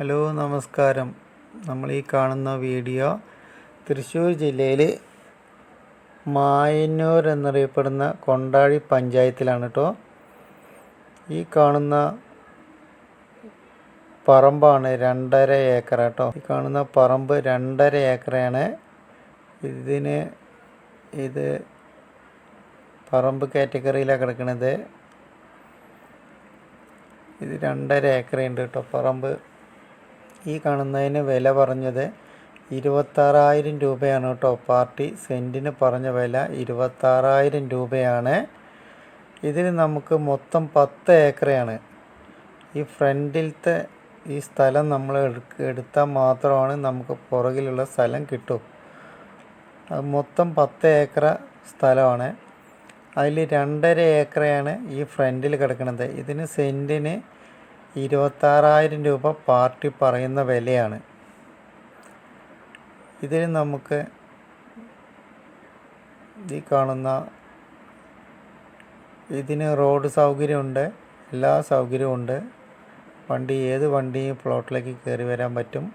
Hello നമസ്കാരം. നമ്മൾ ഈ കാണുന്ന വീഡിയോ തൃശ്ശൂർ ജില്ലയിൽ മായന്നൂർ എന്നറിയപ്പെടുന്ന കൊണ്ടാഴി പഞ്ചായത്തിലാണ് കേട്ടോ ഈ കാണുന്ന പറമ്പാണ് രണ്ടര ഏക്കർ കേട്ടോ ഈ കാണുന്ന പറമ്പ് രണ്ടര ഏക്കറാണ് ഇതിന് ഇത് പറമ്പ് കാറ്റഗറിയിലാണ് കിടക്കുന്നത് ഇത് രണ്ടര ഏക്കറുണ്ട് കേട്ടോ പറമ്പ് ഈ കാണുന്നതിന് വില പറഞ്ഞത് ഇരുപത്താറായിരം രൂപയാണ് കേട്ടോ. പാർട്ടി സെന്റിന് പറഞ്ഞ വില ഇരുപത്താറായിരം രൂപയാണ്. ഇതിന് നമുക്ക് മൊത്തം പത്ത് ഏക്കറയാണ്. ഈ ഫ്രണ്ടിലത്തെ ഈ സ്ഥലം നമ്മൾ എടുത്താൽ മാത്രമാണ് നമുക്ക് പുറകിലുള്ള സ്ഥലം കിട്ടും. അത് മൊത്തം പത്ത് ഏക്കർ സ്ഥലമാണ്. അതിൽ രണ്ടര ഏക്കറയാണ് ഈ ഫ്രണ്ടിൽ കിടക്കുന്നത്. ഇതിന് സെന്റിന് ഇരുപത്താറായിരം രൂപ പാർട്ടി പറയുന്ന വിലയാണ്. ഇതിൽ നമുക്ക് ഈ കാണുന്ന ഇതിന് റോഡ് സൗകര്യമുണ്ട് എല്ലാ സൗകര്യവും ഉണ്ട്. വണ്ടി ഏത് വണ്ടിയും പ്ലോട്ടിലേക്ക് കയറി വരാൻ പറ്റും?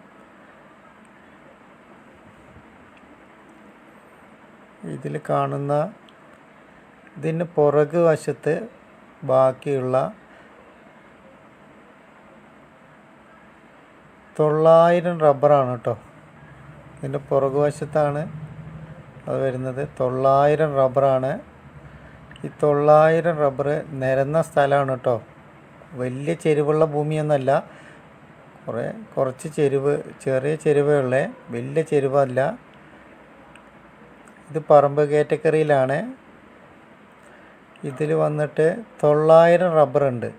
ഇതിൽ കാണുന്ന ഇതിന് പുറകു വശത്ത് ബാക്കിയുള്ള തൊള്ളായിരം റബ്ബറാണ് കേട്ടോ. ഇതിന്റെ പുറകു വശത്താണ് അത് വരുന്നത്. തൊള്ളായിരം റബ്ബറാണ്. ഈ തൊള്ളായിരം റബ്ബർ നിരന്ന സ്ഥലമാണ് കേട്ടോ. വലിയ ചെരുവുള്ള ഭൂമിയൊന്നല്ല കുറേ കുറച്ച് ചെരുവ് ചെറിയ ചെരുവേ ഉള്ളേ. വലിയ ചെരുവല്ല. ഇത് പറമ്പ് കാറ്റഗറിയിലാണ് ഇതിൽ വന്നിട്ട് തൊള്ളായിരം റബ്ബറുണ്ട്.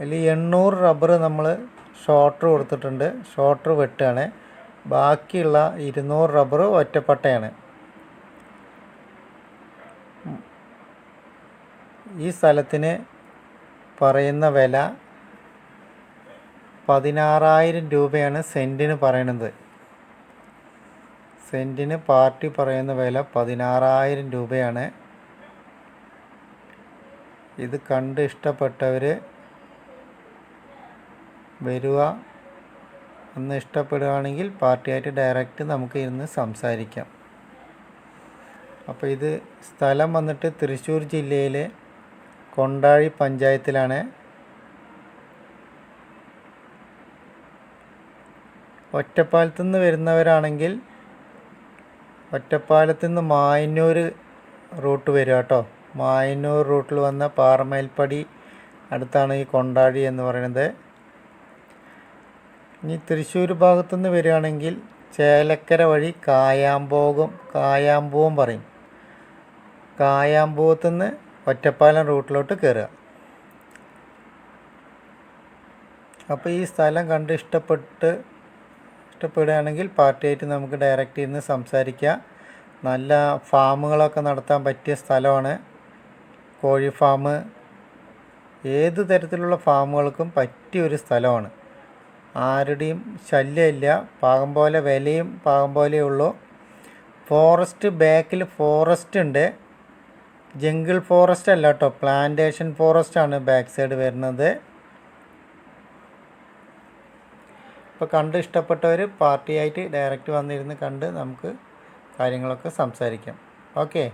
അതിൽ എണ്ണൂറ് റബ്ബർ നമ്മൾ ഷോർട്ടർ കൊടുത്തിട്ടുണ്ട്. ഷോർട്ടർ വെട്ടുകയാണ് ബാക്കിയുള്ള ഇരുന്നൂറ് റബ്ബർ ഒറ്റപ്പട്ടയാണ്. ഈ സ്ഥലത്തിന് പറയുന്ന വില പതിനാറായിരം രൂപയാണ് സെന്റിന് പറയണത്. സെന്റിന് പാർട്ടി പറയുന്ന വില പതിനാറായിരം രൂപയാണ്. ഇത് കണ്ട് ഇഷ്ടപ്പെട്ടവർ വരിക ഒന്ന് ഇഷ്ടപ്പെടുകയാണെങ്കിൽ പാർട്ടിയായിട്ട് ഡയറക്റ്റ് നമുക്ക് ഇരുന്ന് സംസാരിക്കാം. അപ്പോൾ ഇത് സ്ഥലം വന്നിട്ട് തൃശ്ശൂർ ജില്ലയിലെ കൊണ്ടാഴി പഞ്ചായത്തിലാണ്. ഒറ്റപ്പാലത്ത് നിന്ന് വരുന്നവരാണെങ്കിൽ ഒറ്റപ്പാലത്ത് നിന്ന് മായന്നൂർ റൂട്ട് വരിക കേട്ടോ. മായന്നൂർ റൂട്ടിൽ വന്ന പാറമേൽപ്പടി അടുത്താണ് ഈ കൊണ്ടാഴി എന്ന് പറയുന്നത്. ഇനി തൃശ്ശൂർ ഭാഗത്തുനിന്ന് വരികയാണെങ്കിൽ ചേലക്കര വഴി കായാമ്പോകം കായാമ്പൂവം പറയും. കായാമ്പൂവത്തു നിന്ന് ഒറ്റപ്പാലം റൂട്ടിലോട്ട് കയറുക. അപ്പോൾ ഈ സ്ഥലം കണ്ട് ഇഷ്ടപ്പെട്ട് ഇഷ്ടപ്പെടുകയാണെങ്കിൽ പാർട്ടിയായിട്ട് നമുക്ക് ഡയറക്റ്റ് ഇരുന്ന് സംസാരിക്കാം. നല്ല ഫാമുകളൊക്കെ നടത്താൻ പറ്റിയ സ്ഥലമാണ്. കോഴി ഫാം. ഏത് തരത്തിലുള്ള ഫാമുകൾക്കും പറ്റിയ ഒരു സ്ഥലമാണ്. ആരുടെയും ശല്യമില്ല. പാകം പോലെ വിലയും പാകം പോലെ ഉള്ളൂ. ഫോറസ്റ്റ് ബാക്കിൽ ഫോറസ്റ്റ് ഉണ്ട്. ജംഗിൾ ഫോറസ്റ്റ് അല്ല കേട്ടോ. പ്ലാന്റേഷൻ ഫോറസ്റ്റ് ആണ് ബാക്ക് സൈഡ് വരുന്നത്. ഇപ്പോൾ കണ്ട് ഇഷ്ടപ്പെട്ടവർ പാർട്ടിയായിട്ട് ഡയറക്റ്റ് വന്നിരുന്ന് കണ്ട് നമുക്ക് കാര്യങ്ങളൊക്കെ സംസാരിക്കാം. ഓക്കെ.